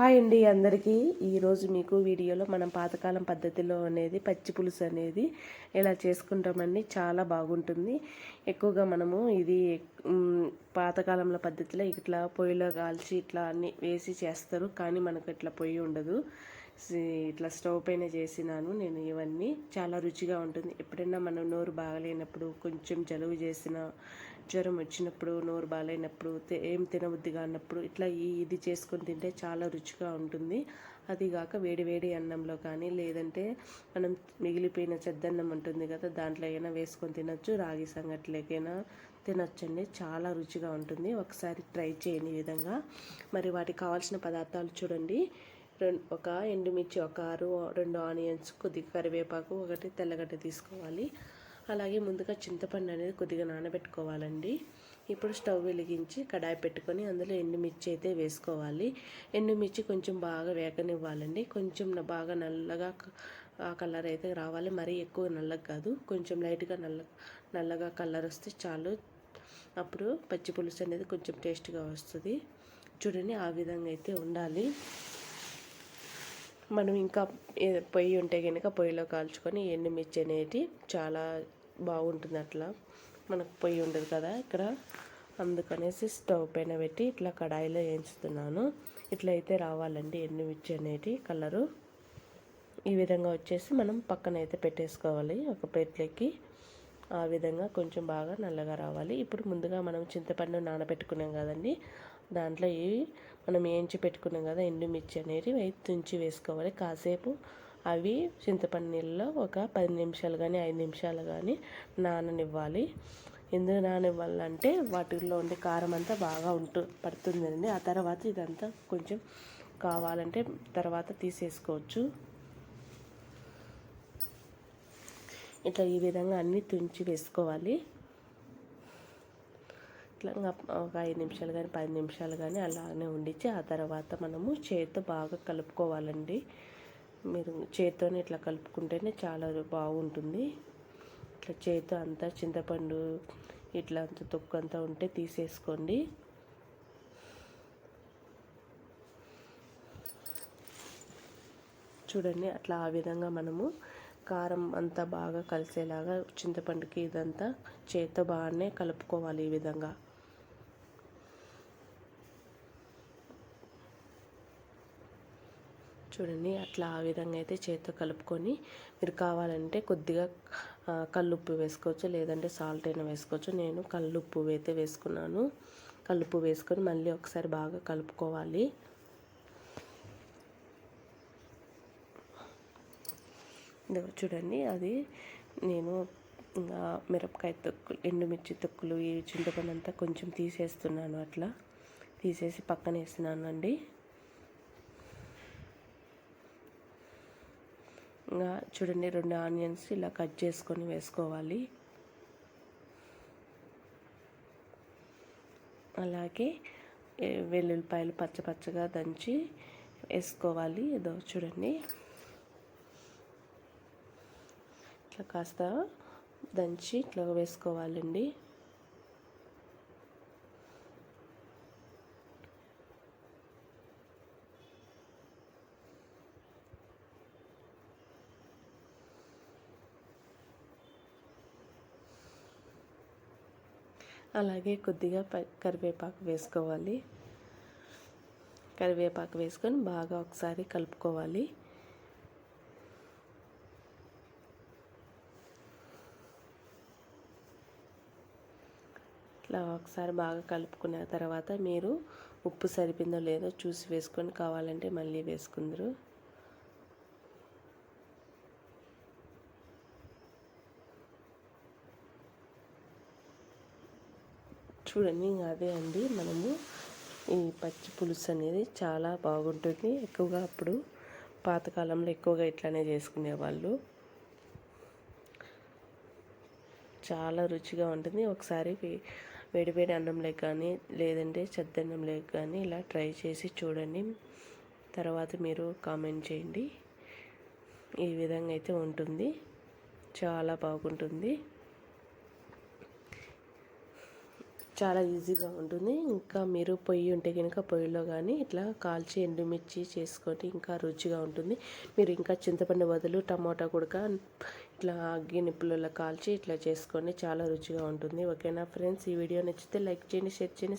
Hi అండి అందరికీ. ఈరోజు మీకు వీడియోలో మనం పాతకాలం పద్ధతిలో అనేది పచ్చి పులుసు అనేది ఇలా చేసుకుంటామండి చాలా బాగుంటుంది. ఎక్కువగా మనము ఇది పాతకాలంలో పద్ధతిలో ఇట్లా పొయ్యిలో కాల్చి ఇట్లా అన్ని వేసి చేస్తారు. కానీ మనకు ఇట్లా పొయ్యి ఉండదు. ఇట్లా స్టవ్ పైన చేసినాను నేను ఇవన్నీ. చాలా రుచిగా ఉంటుంది. ఎప్పుడైనా మనం నోరు బాగలేనప్పుడు కొంచెం జలుబు చేసిన జ్వరం వచ్చినప్పుడు నోరు బాగాలేనప్పుడు ఏం తినబుద్ధి అన్నప్పుడు ఇట్లా ఈ ఇది చేసుకొని తింటే చాలా రుచిగా ఉంటుంది. అదిగాక వేడి వేడి అన్నంలో కానీ లేదంటే మనం మిగిలిపోయిన చెద్దన్నం ఉంటుంది కదా దాంట్లో అయినా వేసుకొని తినొచ్చు. రాగి సంగట్లేకైనా తినొచ్చండి. చాలా రుచిగా ఉంటుంది. ఒకసారి ట్రై చేయని విధంగా. మరి వాటికి కావాల్సిన పదార్థాలు చూడండి. రెండు ఒక ఎండుమిర్చి ఒక ఆరు రెండు ఆనియన్స్ కొద్దిగా కరివేపాకు ఒకటి తెల్లగడ్డ తీసుకోవాలి. అలాగే ముందుగా చింతపండు అనేది కొద్దిగా నానబెట్టుకోవాలండి. ఇప్పుడు స్టవ్ వెలిగించి కడాయి పెట్టుకొని అందులో ఎండుమిర్చి అయితే వేసుకోవాలి. ఎండుమిర్చి కొంచెం బాగా వేగనివ్వాలండి. కొంచెం బాగా నల్లగా ఆ కలర్ అయితే రావాలి. మరీ ఎక్కువ నల్లగా కాదు. కొంచెం లైట్గా నల్ల నల్లగా కలర్ వస్తే చాలు. అప్పుడు పచ్చి పులుసు అనేది కొంచెం టేస్ట్గా వస్తుంది. చూడండి ఆ విధంగా అయితే ఉండాలి. మనం ఇంకా పొయ్యి ఉంటే కనుక పొయ్యిలో కాల్చుకొని ఎండుమిర్చి అనేటి చాలా బాగుంటుంది అట్లా మనకు పొయ్యి ఉండదు కదా ఇక్కడ. అందుకనేసి స్టవ్ పైన పెట్టి ఇట్లా కడాయిలో వేయించుతున్నాను. ఇట్లా అయితే రావాలండి ఎండుమిర్చి అనేటి కలరు. ఈ విధంగా వచ్చేసి మనం పక్కన అయితే పెట్టేసుకోవాలి. ఒక ప్లేట్లోకి ఆ విధంగా కొంచెం బాగా నల్లగా రావాలి. ఇప్పుడు ముందుగా మనం చింతపండు నానబెట్టుకున్నాం కదండి. దాంట్లో ఇవి మనం వేయించి పెట్టుకున్నాం కదా ఎండుమిర్చి అనేవి తుంచి వేసుకోవాలి. కాసేపు అవి చింతపండు నీళ్ళలో ఒక పది నిమిషాలు కానీ ఐదు నిమిషాలు కానీ నాననివ్వాలి. ఎందుకు నాననివ్వాలంటే వాటిల్లో ఉండే కారం అంతా బాగా ఉంటు పడుతుందండి. ఆ తర్వాత ఇదంతా కొంచెం కావాలంటే తర్వాత తీసేసుకోవచ్చు. ఇట్లా ఈ విధంగా అన్నీ తుంచి వేసుకోవాలి. ఇట్లా ఒక ఐదు నిమిషాలు కానీ పది నిమిషాలు కానీ అలానే ఉండించి ఆ తర్వాత మనము చేతితో బాగా కలుపుకోవాలండి. మీరు చేతితోనే ఇట్లా కలుపుకుంటేనే చాలా బాగుంటుంది. ఇట్లా చేతితో అంతా చింతపండు ఇట్లా అంత తొక్కు అంతా ఉంటే తీసేసుకోండి. చూడండి అట్లా ఆ విధంగా మనము కారం అంతా బాగా కలిసేలాగా చింతపండుకి ఇదంతా చేత్తో బాగానే కలుపుకోవాలి ఈ విధంగా. చూడండి అట్లా ఆ విధంగా అయితే చేతితో కలుపుకొని మీరు కావాలంటే కొద్దిగా కల్లుప్పు వేసుకోవచ్చు లేదంటే సాల్ట్ అయినా వేసుకోవచ్చు. నేను కల్లుప్పు అయితే వేసుకున్నాను. కల్లుప్పు వేసుకొని మళ్ళీ ఒకసారి బాగా కలుపుకోవాలి. చూడండి అది నేను ఇంకా మిరపకాయ తొక్కులు ఎండుమిర్చి తొక్కులు ఈ చింతపండు అంతా కొంచెం తీసేస్తున్నాను అట్లా. తీసేసి పక్కన వేస్తున్నాను అండి ఇంకా చూడండి రెండు ఆనియన్స్ ఇలా కట్ చేసుకొని వేసుకోవాలి. అలాగే వెల్లుల్లిపాయలు పచ్చ పచ్చగా దంచి వేసుకోవాలి. ఏదో చూడండి. ఇట్లా కాస్త దంచి ఇట్లా వేసుకోవాలండి. అలాగే కొద్దిగా ప కరివేపాకు వేసుకోవాలి. కరివేపాకు వేసుకొని బాగా ఒకసారి కలుపుకోవాలి. ఇట్లా ఒకసారి బాగా కలుపుకున్న తర్వాత మీరు ఉప్పు సరిపోయిందో లేదో చూసి వేసుకొని కావాలంటే మళ్ళీ వేసుకుందరు. చూడండి ఇంకా అదే అండి. మనము ఈ పచ్చి పులుసు అనేది చాలా బాగుంటుంది. ఎక్కువగా అప్పుడు పాతకాలంలో ఎక్కువగా ఇట్లానే చేసుకునేవాళ్ళు చాలా రుచిగా ఉంటుంది. ఒకసారి వేడివేడి అన్నంలోకి కానీ లేదంటే చెద్దన్నంలోకి కానీ ఇలా ట్రై చేసి చూడండి. తర్వాత మీరు కామెంట్ చేయండి. ఈ విధంగా అయితే ఉంటుంది. చాలా బాగుంటుంది. చాలా ఈజీగా ఉంటుంది. ఇంకా మీరు పొయ్యి ఉంటే కనుక పొయ్యిలో కానీ ఇట్లా కాల్చి ఎండుమిర్చి చేసుకొని ఇంకా రుచిగా ఉంటుంది. మీరు ఇంకా చింతపండు బదులు టమాటా కూడా ఇట్లా అగ్గి నిప్పులలో కాల్చి ఇట్లా చేసుకొని చాలా రుచిగా ఉంటుంది. ఓకేనా ఫ్రెండ్స్? ఈ వీడియో నచ్చితే లైక్ చేయండి షేర్ చేయండి